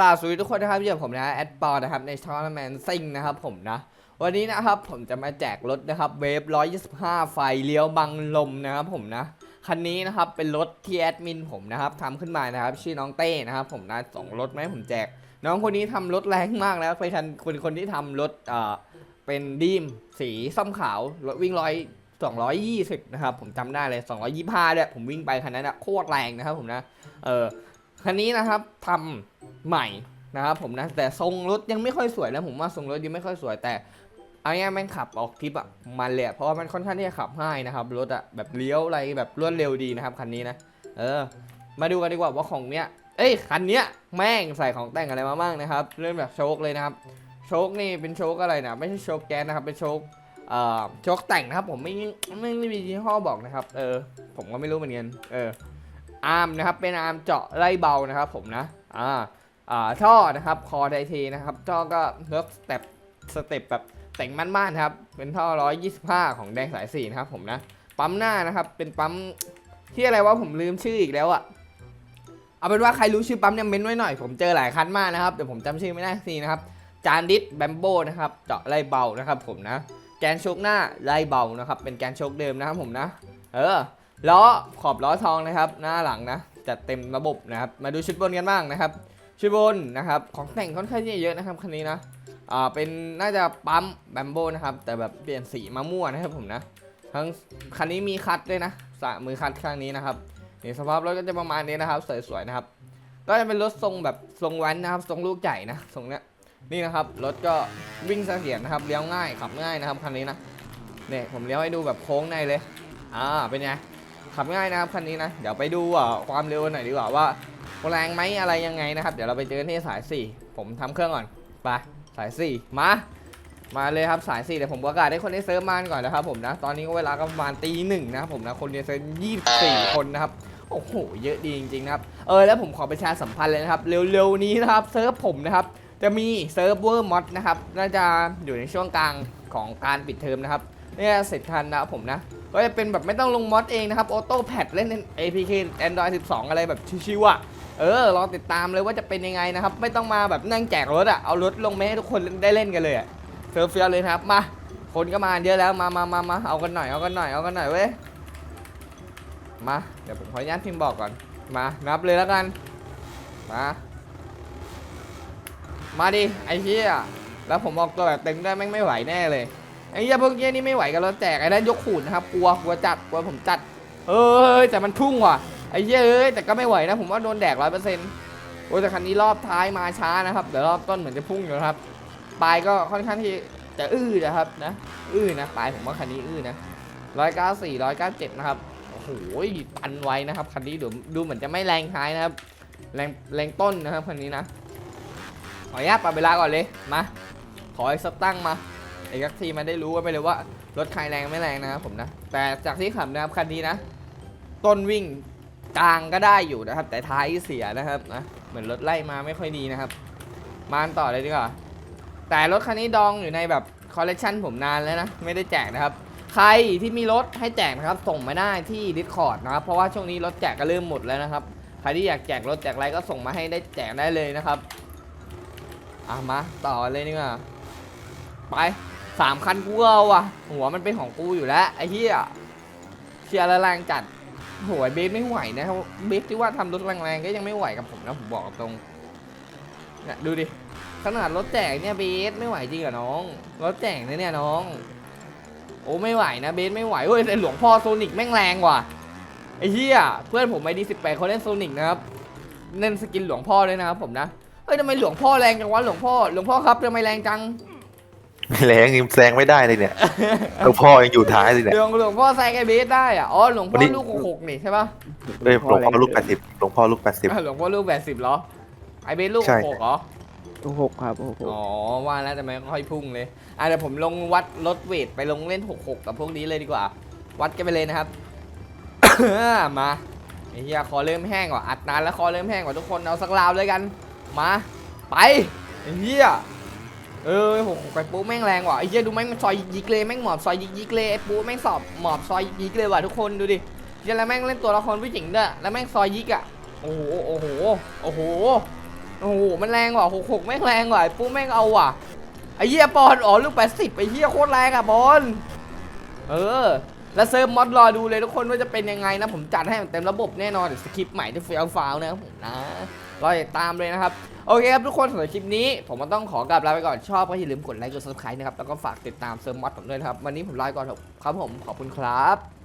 กล่าวสวัสดีทุกคนนะครับอยู่กับผมนะแอดปอนะครับในช่องแมนซิงนะครับผมนะ วันนี้นะครับผมจะมาแจกรถนะครับเวฟ125 ไฟเลี้ยวบังลมนะครับผมนะคันนี้นะครับเป็นรถที่แอดมินผมนะครับทำขึ้นมานะครับ ชื่อน้องเต้นะครับผมนะส่งรถมาให้ผมแจก น้องคนนี้ทำรถแรงมากนะครับเป็นคนคนคนที่ทำรถเอ่อเป็นดีมสีส้มขาวรถวิ่งร้อย220 นะครับ ผมจำได้เลย 225เนี่ยผมวิ่งไปคันนั้นอะโคตรแรงนะครับผมนะ เออ คันนี้นะครับทำใหม่นะครับผมนะแต่ทรงรถยังไม่ค่อยสวยนะผมว่าทรงรถยังไม่ค่อยสวยแต่เอาง่ายแม่งขับออกทริปอะมันเลยอะเพราะว่ามันค่อนข้างที่จะขับง่ายนะครับรถอะแบบเลี้ยวอะไรแบบรวดเร็วดีนะครับคันนี้นะเออ มาดูกันดีกว่าว่าของเนี้ยเอ้ยคันเนี้ยแม่งใส่ของแต่งอะไรมาบ้างนะครับ เริ่มจากโชคเลยนะครับโชคนี่เป็นโชคอะไรนะไม่ใช่โชคแก๊สนะครับเป็นโชคเอ่อโชคแต่งนะครับผมไม่ไม่ไม่มียี่ห้อบอกนะครับเออผมก็ไม่รู้เหมือนกันเออ อาร์มนะครับเป็นอาร์มเจาะไล่เบานะครับผมนะอ่าอ่าท่อนะครับคอไดเทนะครับท่อก็เลือกสเต็ปสเต็ปแบบแต่งมั่นๆนะครับเป็นท่อ 125 ของแดงสาย4นะครับผมนะปั๊มหน้านะครับเป็นปั๊มที่อะไรวะผมลืมชื่ออีกแล้วอะเอาเป็นว่าใครรู้ชื่อปั๊มเนี่ยเม้นไว้หน่อยผมเจอหลายคันมากนะครับแต่ผมจำชื่อไม่ได้ทีนะครับจานดิสแบมโบนะครับเจาะไล่เบานะครับผมนะแกนโชกหน้าไล่เบานะครับเป็นแกนโชกเดิมนะครับผมนะ เออ ล้อขอบล้อทองนะครับ หน้าหลังนะจัดเต็มระบบนะครับ มาดูชุดบนกันบ้างนะครับ ชุดบนนะครับ ของแต่งค่อนข้างเยอะนะครับคันนี้นะอ่าเป็นน่าจะปั๊มแบมโบนะครับ แต่แบบเปลี่ยนสีมาม่วนะครับผมนะทั้งคันนี้มีคัดด้วยนะสายมือคัดข้างนี้นะครับนี่สภาพรถก็จะประมาณนี้นะครับสวยๆนะครับ ก็จะเป็นรถทรงแบบทรงแว้นนะครับ ทรงลูกใหญ่นะทรงเนี้ยนี่นะครับรถก็วิ่งเสถียรนะครับเลี้ยวง่ายขับง่ายนะครับคันนี้นะเนี่ยผมเลี้ยวให้ดูแบบโค้งในเลยอ่าเป็นไง ขับง่ายนะครับคันนี้นะ เดี๋ยวไปดูความเร็วหน่อยดีกว่าว่าแรงไหมอะไรยังไงนะครับ เดี๋ยวเราไปเจอกันที่สาย 4 ผมทำเครื่องก่อนไปสาย 4 มา มาเลยครับสาย4เดี๋ยวผมประกาศให้คนในเซิร์ฟมาก่อนนะครับผมนะตอนนี้ก็เวลาก็ประมาณตีหนึ่งนะครับผมนะคนในเซิร์ฟ24คนนะครับโอ้โหเยอะดีจริงๆนะครับเออแล้วผมขอประชาสัมพันธ์เลยนะครับเร็วๆนี้นะครับเซิร์ฟผมนะครับจะมีเซิร์ฟเวอร์มอดนะครับน่าจะอยู่ในช่วงกลางของการปิดเทอมนะครับ เนี่ยเสร็จทันนะผมนะ ก็จะเป็นแบบไม่ต้องลงมอดเองนะครับออโต้แพดเล่น APK Android 12 อะไรแบบชิวๆอะเออรอติดตามเลยว่าจะเป็นยังไงนะครับ ไม่ต้องมาแบบนั่งแจกรถอะเอารถลงมาให้ทุกคนได้เล่นกันเลยอะเฟี้ยวเฟียวๆเลยครับมาคนก็มาเยอะแล้วมามามามาเอากันหน่อยเอากันหน่อยเอากันหน่อยเว้ยมาเดี๋ยวผมขออนุญาตพิมพ์บอกก่อนมานับเลยแล้วกันมามาดิไอ้เหี้ยแล้วผมออกตัวแบบเต็มได้แม่งไม่ไหวแน่เลย ไอ้เหี้ยพวกเหี้ยนี่ไม่ไหวกันแล้วแจกไอ้นั่นยกขูดนะครับกลัวกลัวจัดกลัวผมจัดเอ้ยแต่มันพุ่งว่ะไอ้เหี้ยเอ้ยแต่ก็ไม่ไหวนะผมว่าโดนแดกร้อยเปอร์เซ็นต์โอ้ยแต่คันนี้รอบท้ายมาช้านะครับเดี๋ยวรอบต้นเหมือนจะพุ่งอยู่ครับปลายก็ค่อนข้างที่จะอื้อนะครับนะ อื้อนะปลายผมว่าคันนี้อื้อนะร้อยเก้าสี่ร้อยเก้าเจ็ดนะครับโอ้โหปันไวนะครับคันนี้ดูดูเหมือนจะไม่แรงท้ายนะครับ แรงแรงต้นนะครับคันนี้นะขออนุญาตปรับเวลาก่อนเลยมาขออีกสักตั้งมา ไอ้กักทีมันได้รู้กันไปเลยว่ารถใครแรงไม่แรงนะครับผมนะ แต่จากที่ขับนะครับคันนี้นะ ต้นวิ่งกลางก็ได้อยู่นะครับ แต่ท้ายเสียนะครับนะเหมือนรถไล่มาไม่ค่อยดีนะครับ มานต่อเลยดีกว่าแต่รถคันนี้ดองอยู่ในแบบคอลเลกชันผมนานแล้วนะไม่ได้แจกนะครับ ใครที่มีรถให้แจกนะครับ ส่งมาได้ที่ Discord นะครับ เพราะว่าช่วงนี้รถแจกก็เริ่มหมดแล้วนะครับ ใครที่อยากแจกรถแจกอะไรก็ส่งมาให้ได้แจกได้เลยนะครับอะมาต่อเลยนี่ว่าไป สามคันกูเอาว่ะ หัวมันเป็นของกูอยู่แล้วไอ้เหี้ยเชียร์แรงจัดโหยเบสไม่ไหวนะเบสที่ว่าทำรถแรงๆก็ยังไม่ไหวกับผมนะผมบอกตรงเนี่ยดูดิขนาดรถแจกเนี่ยเบสไม่ไหวจริงเหรอน้องรถแจกนะเนี่ยน้อง โอ้ไม่ไหวนะเบสไม่ไหวเฮ้ยแต่หลวงพ่อโซนิกแม่งแรงว่ะไอ้เหี้ยเพื่อนผมไอดีสิบแปดเขาเล่นโซนิกนะครับเล่นสกินหลวงพ่อด้วยนะครับผมนะเฮ้ยทำไมหลวงพ่อแรงจังวะหลวงพ่อหลวงพ่อครับทำไมแรงจัง แรงยังแซงไม่ได้เลยเนี่ยหลวงพ่อยังอยู่ท้ายเลยเนี่ยหลวงหลวงพ่อแซงไอ้เบสได้อะอ๋อหลวงพ่วันอนี้ลูกหกนี่ใช่ปะเอ้ยหลวงพ่อลูกแปดสิบหลวงพ่อลูกแปดสิบอะหลวงพ่อลูกแปดสิบเหรอไอ้เบสลูกใช่หกเหรอโอ้หกครับโอ้โหอ๋อว่าแล้วแต่ไม่ค่อยพุ่งเลยอะเดี๋ยวผมลงวัดลดเวทไปลงเล่นหกหกกับพวกนี้เลยดีกว่า วัดกันไปเลยนะครับมาไอ้เหี้ยคอเริ่มแห้งว่ะอัดนานแล้วคอเริ่มแห้งว่ะทุกคนเอาสักราวเลยกัน มา ไปไอ้เหี้ย เออโหไปปุ๊แม่งแรงว่ะไอ้เหี้ยดูแม่งมันซอยยิกเลยแม่งหมอบซอยยิกเลยไอ้ปุ๊แม่งสอบหมอบซอยยิกเลยว่ะทุกคนดูดิเหี้ยแล้วแม่งเล่นตัวละครผู้หญิงด้วยแล้วแม่งซอยยิกอะโอ้โหโอ้โหโอ้โหโอ้โหมันแรงว่ะหกหกแม่งแรงว่ะไอ้ปุ๊แม่งเอาว่ะไอ้เหี้ยบอลอ๋อลูกแปดสิบไอ้เหี้ยโคตรแรงอะบอลเออ แล้วเซิร์ฟมอดรอดูเลยทุกคนว่าจะเป็นยังไงนะ ผมจัดให้เต็มระบบแน่นอนเดี๋ยวสคริปต์ใหม่ที่เฟี้ยวฟ้าวนะครับผมนะรอติดตามเลยนะครับ โอเคครับทุกคนสำหรับคลิปนี้ ผมก็ต้องขอกลับลาไปก่อนชอบก็อย่าลืมกดไลค์กดซับสไครต์นะครับแล้วก็ฝากติดตามเซิร์ฟมอดผมด้วยนะครับ วันนี้ผมลาไปก่อนครับผมขอบคุณครับ